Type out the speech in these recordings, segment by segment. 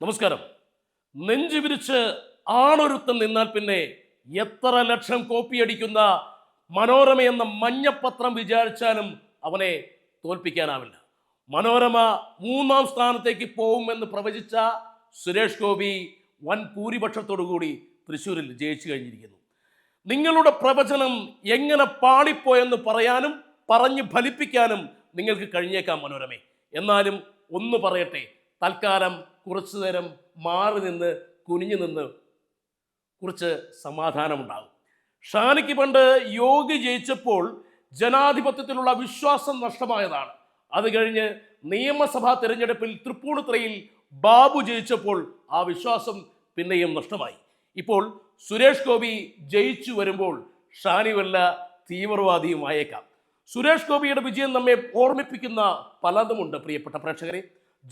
നമസ്കാരം. നെഞ്ചു വിരിച്ച് ആണൊരുത്തം നിന്നാൽ പിന്നെ എത്ര ലക്ഷം കോപ്പി അടിക്കുന്ന മനോരമ എന്ന മഞ്ഞപ്പത്രം വിചാരിച്ചാലും അവനെ തോൽപ്പിക്കാനാവില്ല. മനോരമ മൂന്നാം സ്ഥാനത്തേക്ക് പോകുമെന്ന് പ്രവചിച്ച സുരേഷ് ഗോപി വൻ ഭൂരിപക്ഷത്തോടുകൂടി തൃശ്ശൂരിൽ ജയിച്ചു കഴിഞ്ഞിരിക്കുന്നു. നിങ്ങളുടെ പ്രവചനം എങ്ങനെ പാളിപ്പോയെന്ന് പറയാനും പറഞ്ഞ് ഫലിപ്പിക്കാനും നിങ്ങൾക്ക് കഴിഞ്ഞേക്കാം മനോരമേ. എന്നാലും ഒന്ന് പറയട്ടെ തൽക്കാലം കുറച്ചു നേരം മാറി നിന്ന് കുനിഞ്ഞു നിന്ന് കുറച്ച് സമാധാനമുണ്ടാകും. ഷാനിക്ക് പണ്ട് യോഗി ജയിച്ചപ്പോൾ ജനാധിപത്യത്തിലുള്ള വിശ്വാസം നഷ്ടമായതാണ്. അത് കഴിഞ്ഞ് നിയമസഭാ തിരഞ്ഞെടുപ്പിൽ തൃപ്പൂണിത്തുറയിൽ ബാബു ജയിച്ചപ്പോൾ ആ വിശ്വാസം പിന്നെയും നഷ്ടമായി. ഇപ്പോൾ സുരേഷ് ഗോപി ജയിച്ചു വരുമ്പോൾ ഷാനി വല്ല തീവ്രവാദിയുമായേക്കാം. സുരേഷ് ഗോപിയുടെ വിജയം നമ്മെ ഓർമ്മിപ്പിക്കുന്ന പലതുമുണ്ട് പ്രിയപ്പെട്ട പ്രേക്ഷകരെ.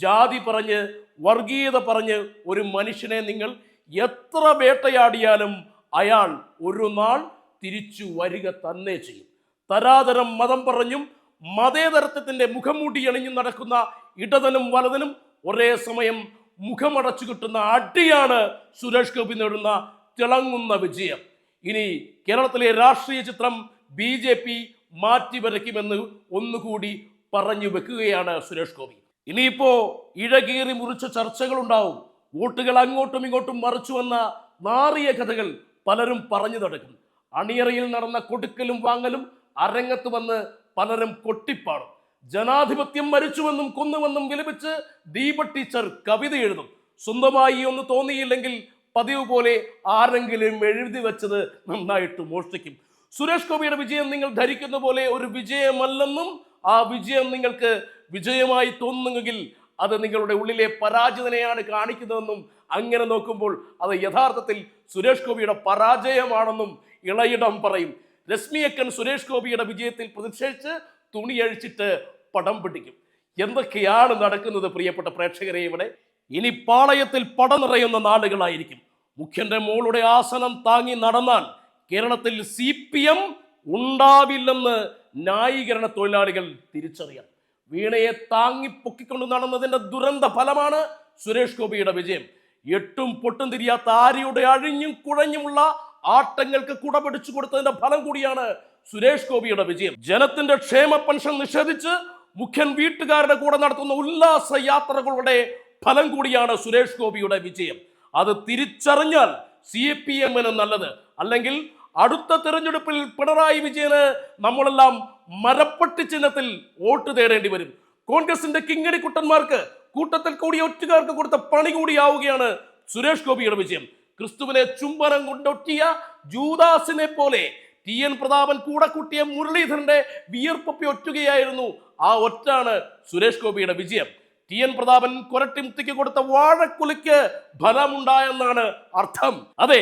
ജാതി പറഞ്ഞ് വർഗീയത പറഞ്ഞ് ഒരു മനുഷ്യനെ നിങ്ങൾ എത്ര വേട്ടയാടിയാലും അയാൾ ഒരു നാൾ തിരിച്ചു വരിക തന്നെ ചെയ്യും. തരാതരം മതം പറഞ്ഞും മതേതരത്വത്തിന്റെ മുഖംമൂടി അണിഞ്ഞും നടക്കുന്ന ഇടതനും വലതനും ഒരേ സമയം മുഖമടച്ചു കിട്ടുന്ന അടിയാണ് സുരേഷ് ഗോപി നേടുന്ന തിളങ്ങുന്ന വിജയം. ഇനി കേരളത്തിലെ രാഷ്ട്രീയ ചിത്രം ബി ജെ പി മാറ്റി വരയ്ക്കുമെന്ന് ഒന്നുകൂടി പറഞ്ഞു വെക്കുകയാണ് സുരേഷ് ഗോപി. ഇനിയിപ്പോ ഇഴകീറി മുറിച്ച ചർച്ചകൾ ഉണ്ടാവും വോട്ടുകൾ അങ്ങോട്ടും ഇങ്ങോട്ടും മറിച്ചു വന്ന നാറിയ കഥകൾ പലരും പറഞ്ഞു നടക്കും അണിയറയിൽ നടന്ന കൊടുക്കലും വാങ്ങലും അരങ്ങത്ത് വന്ന് പലരും കൊട്ടിപ്പാടും. ജനാധിപത്യം മരിച്ചുവെന്നും കൊന്നുവെന്നും വിലപിച്ച് ദീപ ടീച്ചർ കവിത എഴുതും. സ്വന്തമായി ഒന്ന് തോന്നിയില്ലെങ്കിൽ പതിവ് പോലെ ആരെങ്കിലും എഴുതി വെച്ചത് നന്നായിട്ട് മോഷ്ടിക്കും. സുരേഷ് ഗോപിയുടെ വിജയം നിങ്ങൾ ധരിക്കുന്ന പോലെ ഒരു വിജയമല്ലെന്നും ആ വിജയം നിങ്ങൾക്ക് വിജയമായി തോന്നുന്നെങ്കിൽ അത് നിങ്ങളുടെ ഉള്ളിലെ പരാജിതനെയാണ് കാണിക്കുന്നതെന്നും അങ്ങനെ നോക്കുമ്പോൾ അത് യഥാർത്ഥത്തിൽ സുരേഷ് ഗോപിയുടെ പരാജയമാണെന്നും ഇളയിടം പറയും. രശ്മിയക്കൻ സുരേഷ് ഗോപിയുടെ വിജയത്തിൽ പ്രതിഷേധിച്ച് തുണിയഴിച്ചിട്ട് പടം പിടിക്കും. എന്തൊക്കെയാണ് നടക്കുന്നത് പ്രിയപ്പെട്ട പ്രേക്ഷകരെ ഇവിടെ? ഇനി പാളയത്തിൽ പടം നിറയുന്ന നാടുകളായിരിക്കും മുഖ്യന്റെ മോളുടെ ആസനം താങ്ങി നടന്നാൽ കേരളത്തിൽ സി പി എം ഉണ്ടാവില്ലെന്ന് ന്യായീകരണ തൊഴിലാളികൾ തിരിച്ചറിയാം വീണയെ താങ്ങി പൊക്കിക്കൊണ്ട് നടന്നതിന്റെ ദുരന്ത ഫലമാണ് സുരേഷ് ഗോപിയുടെ വിജയം. എട്ടും പൊട്ടും തിരിയാത്ത ആര്യയുടെ അഴിഞ്ഞും കുഴഞ്ഞുമുള്ള ആട്ടങ്ങൾക്ക് കുട പിടിച്ചു കൊടുത്തതിന്റെ ഫലം കൂടിയാണ് സുരേഷ് ഗോപിയുടെ വിജയം. ജനത്തിന്റെ ക്ഷേമ പെൻഷൻ നിഷേധിച്ച് മുഖ്യൻ വീട്ടുകാരുടെ കൂടെ നടത്തുന്ന ഉല്ലാസ യാത്രകളുടെ ഫലം കൂടിയാണ് സുരേഷ് ഗോപിയുടെ വിജയം. അത് തിരിച്ചറിഞ്ഞാൽ സി പി എമ്മിന് നല്ലത്. അല്ലെങ്കിൽ അടുത്ത തെരഞ്ഞെടുപ്പിൽ പിണറായി വിജയന് നമ്മളെല്ലാം മരപ്പട്ടി ചിഹ്നത്തിൽ വോട്ട് തേടേണ്ടി വരും. കോൺഗ്രസിന്റെ കിങ്ങടി കുട്ടന്മാർക്ക് കൂട്ടത്തിൽ കൂടി ഒറ്റുകാർക്ക് കൊടുത്ത പണി കൂടിയാവുകയാണ് സുരേഷ് ഗോപിയുടെ വിജയം. ക്രിസ്തുവിനെ ചുംബനം കൊണ്ടൊട്ടിയ ജൂദാസിനെ പോലെ ടി എൻ പ്രതാപൻ കൂടെ കൂട്ടിയ മുരളീധരന്റെ വിയർപ്പൊപ്പി ഒറ്റുകയായിരുന്നു ആ ഒറ്റാണ് സുരേഷ് ഗോപിയുടെ വിജയം. ടി എൻ പ്രതാപൻ കൊരട്ടിമുത്തിക്ക് കൊടുത്ത വാഴക്കുലിക്ക് ഫലമുണ്ടായെന്നാണ് അർത്ഥം. അതെ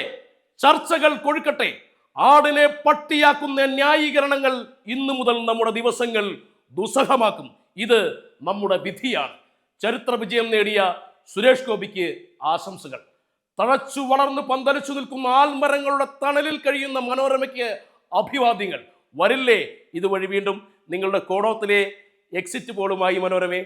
ചർച്ചകൾ കൊഴുക്കട്ടെ. ആടിനെ പട്ടിയാക്കുന്ന ന്യായീകരണങ്ങൾ ഇന്നു മുതൽ നമ്മുടെ ദിവസങ്ങൾ ദുസ്സഹമാക്കും. ഇത് നമ്മുടെ വിധിയാണ്. ചരിത്ര വിജയം നേടിയ സുരേഷ് ഗോപിക്ക് ആശംസകൾ. തഴച്ചു വളർന്ന് പന്തലിച്ചു നിൽക്കുന്ന ആൽമരങ്ങളുടെ തണലിൽ കഴിയുന്ന മനോരമയ്ക്ക് അഭിവാദ്യങ്ങൾ. വരില്ലേ? ഇതുവഴി വീണ്ടും നിങ്ങളുടെ കോടോത്തിലെ എക്സിറ്റ് പോളുമായി മനോരമേ.